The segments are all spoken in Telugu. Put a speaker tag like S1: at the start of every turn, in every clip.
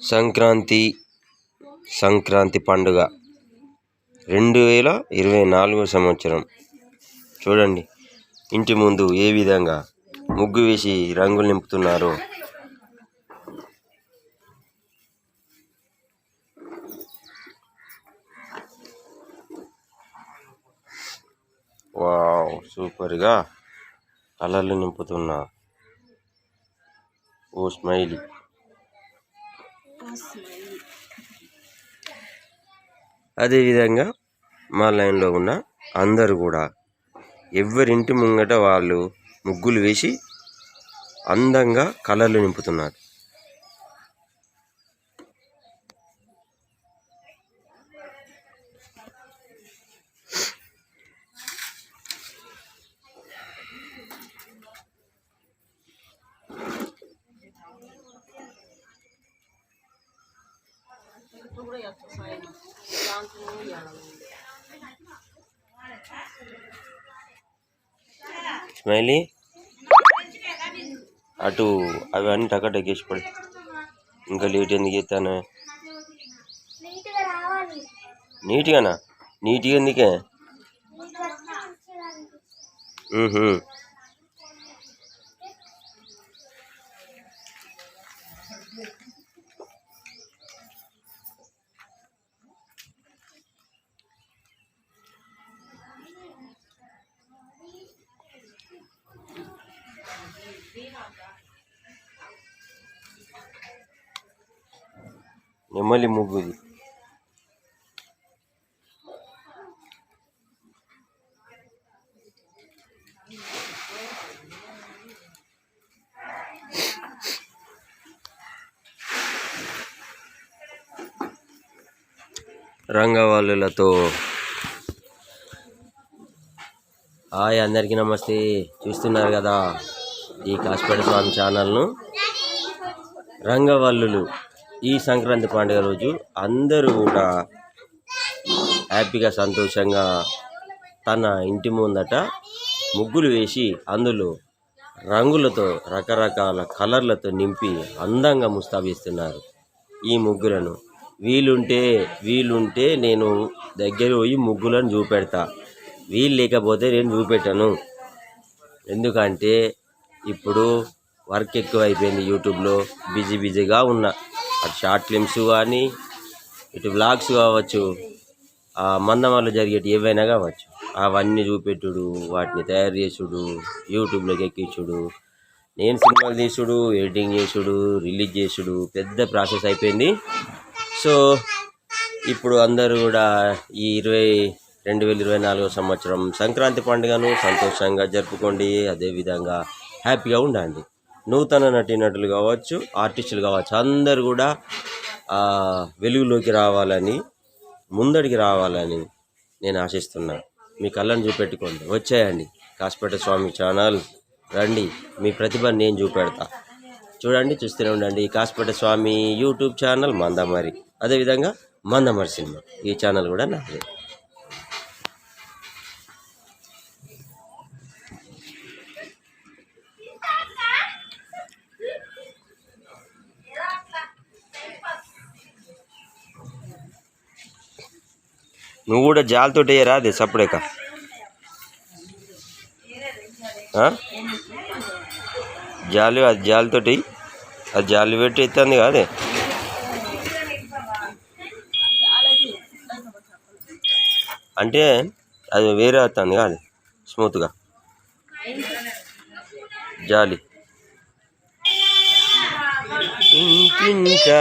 S1: సంక్రాంతి సంక్రాంతి పండుగ. రెండు వేల ఇరవై నాలుగో సంవత్సరం. చూడండి ఇంటి ముందు ఏ విధంగా ముగ్గు వేసి రంగులు నింపుతున్నారో. వావ్ సూపర్గా కలర్లు నింపుతున్నా ఓ స్మైలీ. అదేవిధంగా మా లైన్లో ఉన్న అందరూ కూడా ఎవరింటి ముంగట వాళ్ళు ముగ్గులు వేసి అందంగా కలర్లు నింపుతున్నారు. స్మైలీ. అటు అవన్నీ అన్ని టకట ఎక్కేసి పడి. ఇంకా లేట్ ఎందుకు చేస్తాను నీట్గానా? నీట్గా ఎందుకే? నెమ్మలి ముగ్గుది రంగవల్లులతో హాయ్ అందరికీ నమస్తే. చూస్తున్నారు కదా? ఈ కాసిపేట స్వామి ఛానల్ను రంగవల్లులు ఈ సంక్రాంతి పండుగ రోజు అందరూ కూడా హ్యాపీగా సంతోషంగా తన ఇంటి ముందట ముగ్గులు వేసి అందులో రంగులతో రకరకాల కలర్లతో నింపి అందంగా ముస్తాబిస్తున్నారు ఈ ముగ్గులను. వీలుంటే వీలుంటే నేను దగ్గర పోయి ముగ్గులను చూపెడతా. వీలు లేకపోతే నేను చూపెట్టను. ఎందుకంటే ఇప్పుడు వర్క్ ఎక్కువ అయిపోయింది యూట్యూబ్లో. బిజీ బిజీగా ఉన్నా. అటు షార్ట్ ఫిల్మ్స్ కానీ ఇటు వ్లాగ్స్ కావచ్చు ఆ జరిగేటి ఏవైనా కావచ్చు. అవన్నీ చూపెట్టుడు వాటిని తయారు చేసుడు యూట్యూబ్లోకి ఎక్కించుడు. నేను సినిమాలు తీసుడు ఎడిటింగ్ చేసుడు రిలీజ్ చేసుడు పెద్ద ప్రాసెస్ అయిపోయింది. సో ఇప్పుడు అందరూ కూడా ఈ ఇరవై రెండు వేల ఇరవై నాలుగో సంవత్సరం సంక్రాంతి పండుగను సంతోషంగా జరుపుకోండి. అదేవిధంగా హ్యాపీగా ఉండండి. నూతన నటీనటులు కావచ్చు ఆర్టిస్టులు కావచ్చు అందరు కూడా వెలుగులోకి రావాలని ముందడికి రావాలని నేను ఆశిస్తున్నాను మీ కళ్ళను చూపెట్టుకోండి. వచ్చేయండి. కాసిపేట స్వామి ఛానల్. రండి. మీ ప్రతిభను నేను చూపెడతా. చూడండి చూస్తూనే ఉండండి. Kasipeta Swamy YouTube channel Mandamarri. అదేవిధంగా మందమరి సినిమా. ఈ ఛానల్ కూడా నాదే. నువ్వు కూడా జాలితో వేయరా అదే సప్పుడేక. జాలి అది జాలితోటి అది జాలి పెట్టి ఎత్తుంది కాదే? అంటే అది వేరే వస్తుంది కాదు స్మూత్గా. జాలి. ఇంటింటా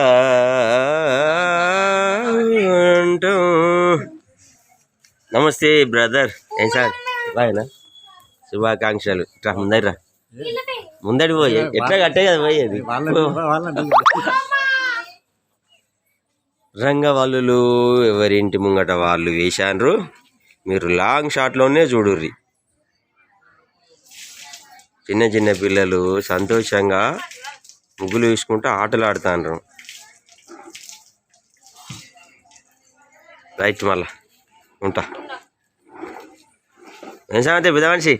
S1: అంటూ. నమస్తే బ్రదర్ ఏం సార్? బాయనా శుభాకాంక్షలు. ఇట్లా ముందరి ముందడి పోయి. ఎట్లా కట్టే కదా పోయేది? రంగవల్లులు ఎవరింటి ముంగట వాళ్ళు వేశారు మీరు లాంగ్ షాట్లోనే చూడుర్రి. చిన్న చిన్న పిల్లలు సంతోషంగా ముగ్గులు వేసుకుంటూ ఆటలు ఆడుతాండ్రు రైట్ మళ్ళా. ఉంటా ఏం సంగతి పెద్ద మనిషి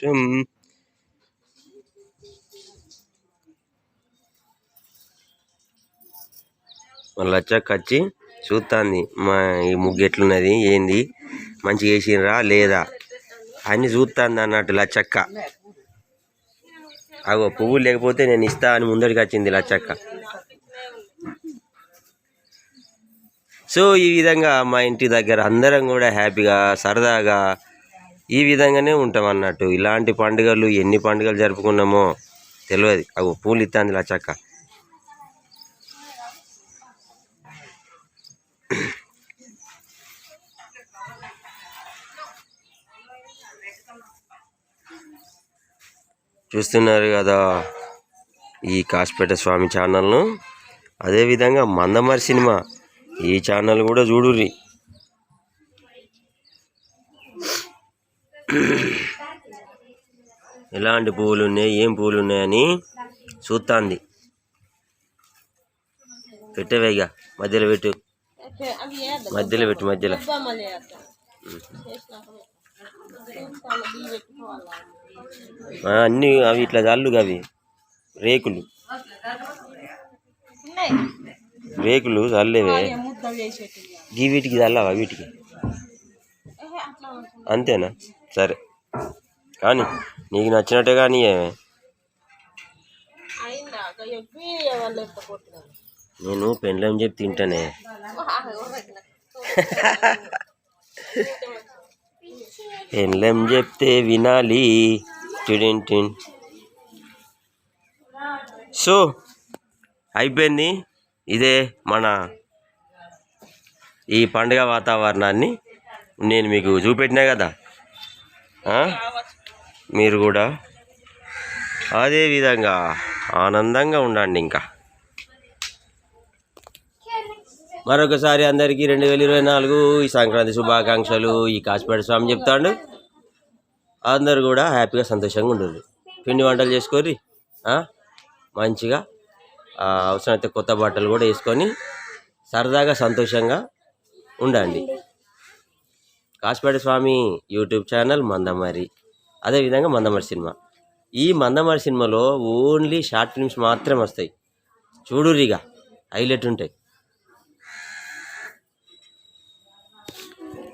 S1: టిమ్. మళ్ళీ వచ్చాక వచ్చి చూస్తుంది మా ఈ ముగ్గు ఎట్లున్నది ఏంది మంచిగా వేసిండ్రా లేదా అని చూస్తుంది అన్నట్టు లచ్చక్క అగో పువ్వులు లేకపోతే నేను ఇస్తా అని ముందడికి వచ్చింది లచ్చక్క. సో ఈ విధంగా మా ఇంటి దగ్గర అందరం కూడా హ్యాపీగా సరదాగా ఈ విధంగానే ఉంటాం అన్నట్టు. ఇలాంటి పండుగలు ఎన్ని పండుగలు జరుపుకున్నామో తెలియదు. అగో పూలు ఇస్తుంది లచ్చక్క. చూస్తున్నారు కదా ఈ కాసిపేట స్వామి ఛానల్ను. అదేవిధంగా మందమరి సినిమా ఈ ఛానల్ కూడా చూడుర్రి. ఎలాంటి పువ్వులు ఉన్నాయి ఏం పువ్వులు ఉన్నాయని చూస్తాంది పెట్టవేగా మధ్యలో పెట్టు. మధ్యలో పెట్టు మధ్యలో. అన్నీ అవి ఇట్లా జల్లు అవి. రేకులు. రేకులు చల్లేవే ఈ వీటికి చల్లవా వీటికి? అంతేనా? సరే. కానీ నీకు నచ్చినట్టే కానీ ఏమే? నేను పెండ్లం చెప్పి తింటానే. పెండ్లం చెప్తే వినాలి. టిడిన్ సో అయిపోయింది. ఇదే మన ఈ పండుగ వాతావరణాన్ని నేను మీకు చూపెట్టినా కదా? మీరు కూడా అదే విధంగా ఆనందంగా ఉండండి ఇంకా. మరొకసారి అందరికీ రెండు వేల ఇరవై నాలుగు ఈ సంక్రాంతి శుభాకాంక్షలు. ఈ కాశీపేట స్వామి చెప్తాడు. అందరు కూడా హ్యాపీగా సంతోషంగా ఉండరు పిండి వంటలు చేసుకోర్రి మంచిగా అవసరమైతే కొత్త బట్టలు కూడా వేసుకొని సరదాగా సంతోషంగా ఉండండి. కాశీపేట స్వామి యూట్యూబ్ ఛానల్ మందమరి అదేవిధంగా మందమరి సినిమా. ఈ మందమరి సినిమాలో ఓన్లీ షార్ట్ ఫిల్మ్స్ మాత్రమే వస్తాయి. చూడురిగా హైలైట్ ఉంటాయి.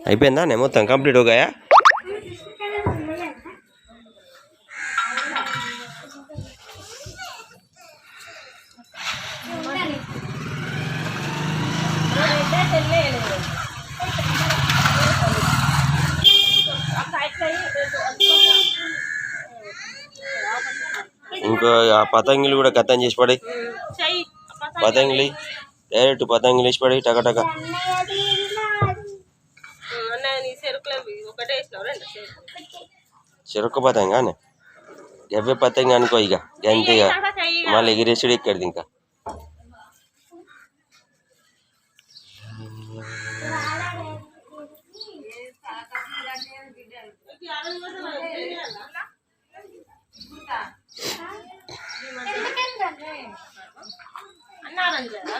S1: అయిపోయిందా? నే మొత్తం కంప్లీట్ ఓగాయా ఇంకా ఆ పతంగిలు కూడా కథం చేసి పడే పతంగిలి డైరెక్ట్ పతంగిలు వేసి పడే టక. చెరొక్క పతంగానే గవ్వే పతంగి అనుకో ఇక అంతే ఇక
S2: చెయ్యి
S1: మళ్ళీ ఎగిరేసుడు ఇక్కడిది ఇంకా
S2: అన్నారని కదా